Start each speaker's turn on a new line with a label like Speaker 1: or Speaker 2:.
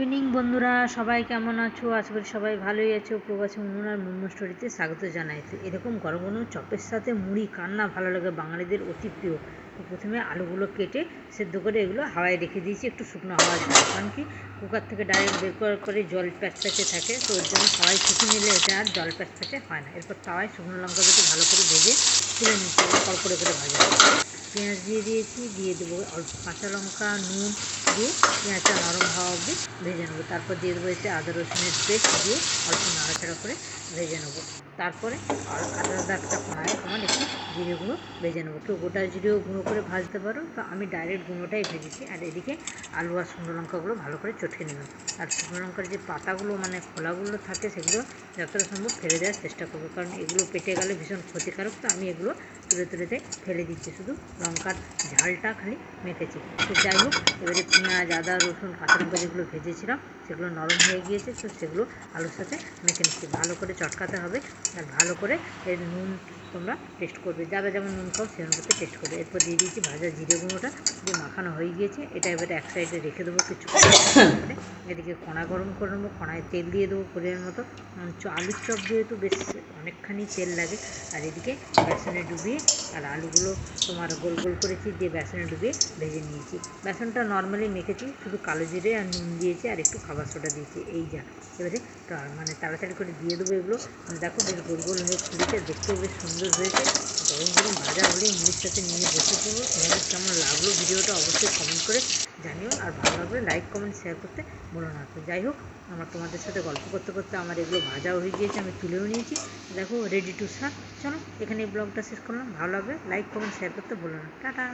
Speaker 1: Evening বন্ধুরা। সবাই কেমন আছো? আশা করি সবাই ভালোই আছো। প্রবাসী উন্নয়ন মুন্নু স্টোরিতে স্বাগত জানাই। তো এরকম গরম গরম চপের সাথে মুড়ি, কান্না, ভালো লাগে বাঙালিদের অতি প্রিয়। তো প্রথমে আলুগুলো কেটে সেদ্ধ করে এগুলো হাওয়ায় রেখে দিয়েছি। একটু শুকনো হাওয়া জন্য কারণ কি? কুকার থেকে ডাইরেক্ট বের করার পরে জল প্যাচপ্যাচে থাকে। তো ওর জন্য হাওয়ায় শুকিয়ে নিলে এটা আর জল প্যাচপ্যাচে হয় না। এরপর তাওয়ায় শুকনো লঙ্কা দুটো ভালো করে ভেজে তুলে নিতে কড়কড়ে করে ভাজা। পেঁয়াজ দিয়ে দিয়েছি, দিয়ে দেবো অল্প কাঁচা লঙ্কা, নুন দিয়ে পেঁয়াজটা নরম হওয়া অবধি ভেজে নেব। তারপর দিয়ে দেবো এতে আদা, রসুনের পেস্ট দিয়ে অল্প নাড়াচাড়া করে ভেজে নেব। তারপরে আদা আদা একটা কড়াই তোমার একটু জিরে গুঁড়ো ভেজে নেব। কেউ গোটা জিরেও গুঁড়ো করে ভাজতে পারো। তো আমি ডাইরেক্ট গুঁড়োটাই ভেজেছি। আর এদিকে আলু আর শুকনো লঙ্কাগুলো ভালো করে চটকে নিলাম আর শুকনো লঙ্কার যে পাতাগুলো মানে খোলাগুলো থাকে, সেগুলো যতটা সম্ভব ফেলে দেওয়ার চেষ্টা করব। কারণ এগুলো পেটে গেলে ভীষণ ক্ষতিকারক। তো আমি এগুলো তুলে তুলে ফেলে দিচ্ছি। শুধু লঙ্কার ঝালটা খালি মেখেছি। তো যাই হোক, এবারে পেঁয়াজ, আদা, রসুন, কাঁচা লঙ্কা যেগুলো ভেজেছিলাম, সেগুলো নরম হয়ে গিয়েছে। তো সেগুলো আলুর সাথে মেখে নিচ্ছি। ভালো করে চটকাতে হবে। আর ভালো করে নুন তোমরা টেস্ট করবে। যারা যেমন নুন খাও, সেরকম করতে টেস্ট করবে। এরপর দিয়ে দিয়েছি ভাজা জিরে গুঁড়োটা, যে মাখানো হয়ে গিয়েছে। এটা এবার এক সাইডে রেখে দেবো কিছু এদিকে কড়া গরম করে নেব কড়ায় তেল দিয়ে দেবো পরিমাণ মতো। আলুর চপ যেহেতু বেশ অনেকখানি তেল লাগে। আর এদিকে বেসনে ডুবিয়ে আর আলুগুলো তোমার গোল গোল করেছি দিয়ে বেসনে ডুবিয়ে ভেজে নিয়েছি। বেসনটা নর্মালি মেখেছি, শুধু কালো জিরে আর নুন দিয়েছি আর একটু খাবার সোডা দিয়েছি। এই যা। এবারে মানে তাড়াতাড়ি করে দিয়ে দেবো এগুলো। দেখো বেশ গোল গোল হয়ে ফুলেছে, দেখতেও বেশ সুন্দর হয়েছে। গরম গরম ভাজা হলেই মুড়ির সাথে নিয়ে বসে পড়ব। তোমাদের কেমন লাগল ভিডিওটা অবশ্যই কমেন্ট করে জানিও। আর ভালো লাগলে লাইক কমেন্ট শেয়ার করতে বলো না। তো যাই হোক, আমার তোমাদের সাথে গল্প করতে করতে আমার এগুলো ভাজাও হয়ে গিয়েছে, আমি তুলেও নিয়েছি। দেখো রেডি টু সার চলো, এখানে এই ব্লগটা শেষ করলাম। ভালো লাগবে লাইক কমেন্ট শেয়ার করতে ভুলো না। টাটা।